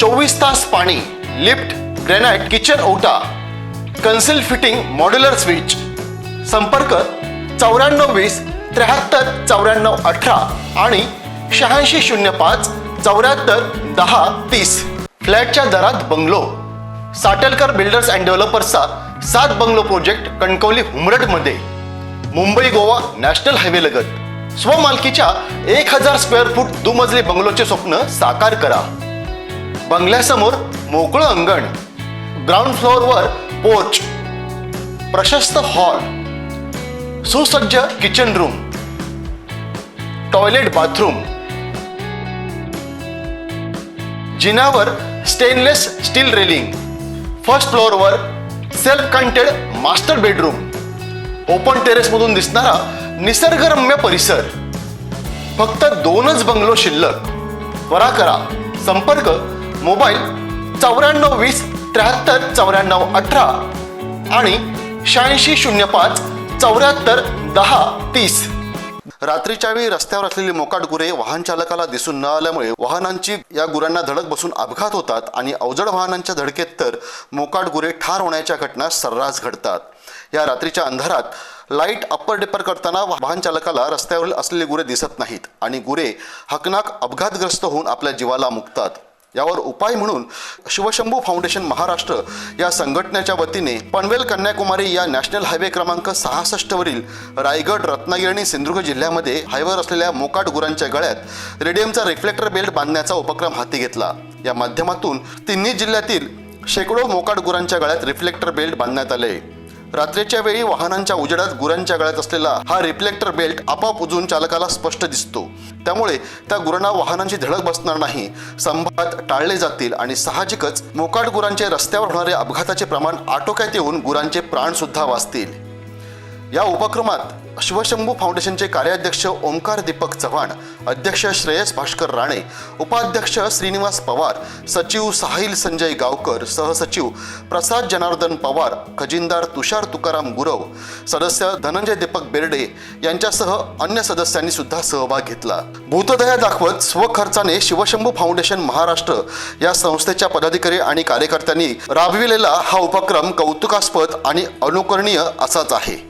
चोवीस तास पाणी लिफ्ट ग्रेनाइट किचन ओटा कन्सिल फिटिंग मॉड्युलर स्विच. संपर्क चौऱ्याण्णव वीस त्र्याहत्तर चौऱ्याण्णव अठरा आणि शहाऐंशी शून्य पाच चौऱ्याहत्तर दहा तीस. फ्लॅटच्या दरात बंगलो. साटेलकर बिल्डर्स अँड डेव्हलपर्सचा सात बंगलो प्रोजेक्ट कणकवली हुमरडमध्ये. मुंबई गोवा नॅशनल हायवे लगत. स्वमालकीच्या एक हजार स्क्वेअर फूट दुमजली बंगलोचे स्वप्न साकार करा. बंगल्यासमोर मोकळं अंगण ग्राउंड फ्लोअरवर पोर्च प्रशस्त हॉल सुसज्ज किचन रूम टॉयलेट बाथरूम जिनावर stainless steel railing first फ्लोअरवर self contained master bedroom open टेरेसमधून दिसणारा निसर्गरम्य परिसर. फक्त दोनच बंगलो शिल्लक. त्वरा करा. संपर्क मोबाईल चौऱ्याण्णव वीस त्र्याहत्तर चौऱ्याण्णव अठरा आणि शहाऐंशी शून्य पाच चौऱ्याहत्तर दहा तीस. रात्रीच्या वेळी रस्त्यावर असलेली मोकाट गुरे वाहन चालकाला दिसून न आल्यामुळे वाहनांची या गुरांना धडक बसून अपघात होतात आणि अवजड वाहनांच्या धडकेत तर मोकाट गुरे ठार होण्याच्या घटना सर्रास घडतात. या रात्रीच्या अंधारात लाइट अप्पर डिपर करताना वाहन चालकाला रस्त्यावरील असलेले गुरे दिसत नाहीत आणि गुरे हकनाक अपघातग्रस्त होऊन आपल्या जीवाला मुकतात. यावर उपाय म्हणून शिवशंभू फाउंडेशन महाराष्ट्र या संघटनेच्या वतीने पनवेल कन्याकुमारी या नॅशनल हायवे क्रमांक सहासष्टवरील रायगड रत्नागिरी आणि सिंधुदुर्ग जिल्ह्यामध्ये हायवेवर असलेल्या मोकाट गुरांच्या गळ्यात रेडियमचा रिफ्लेक्टर बेल्ट बांधण्याचा उपक्रम हाती घेतला. या माध्यमातून तिन्ही जिल्ह्यातील शेकडो मोकाट गुरांच्या गळ्यात रिफ्लेक्टर बेल्ट बांधण्यात आले. रात्रीच्या वेळी वाहनांच्या उजेडात गुरांच्या गळ्यात असलेला हा रिफ्लेक्टर बेल्ट आपाप उजून चालकाला स्पष्ट दिसतो. त्यामुळे त्या गुरांना वाहनांची धडक बसणार नाही. संभात टाळले जातील आणि साहजिकच मोकाट गुरांचे रस्त्यावर होणारे अपघाताचे प्रमाण आटोक्यात येऊन गुरांचे प्राण सुद्धा वाचतील. या उपक्रमात शिवशंभू फाउंडेशनचे कार्याध्यक्ष ओंकार दीपक चव्हाण अध्यक्ष श्रेयस भास्कर राणे उपाध्यक्ष श्रीनिवास पवार सचिव साहिल संजय गावकर सहसचिव प्रसाद जनार्दन पवार खजिनदार तुषार तुकाराम गुरव सदस्य धनंजय दीपक बेर्डे यांच्यासह अन्य सदस्यांनी सुद्धा सहभाग घेतला. भूतदया दाखवत स्वखर्चाने शिवशंभू फाउंडेशन महाराष्ट्र या संस्थेच्या पदाधिकारी आणि कार्यकर्त्यांनी राबविलेला हा उपक्रम कौतुकास्पद आणि अनुकरणीय असाच आहे.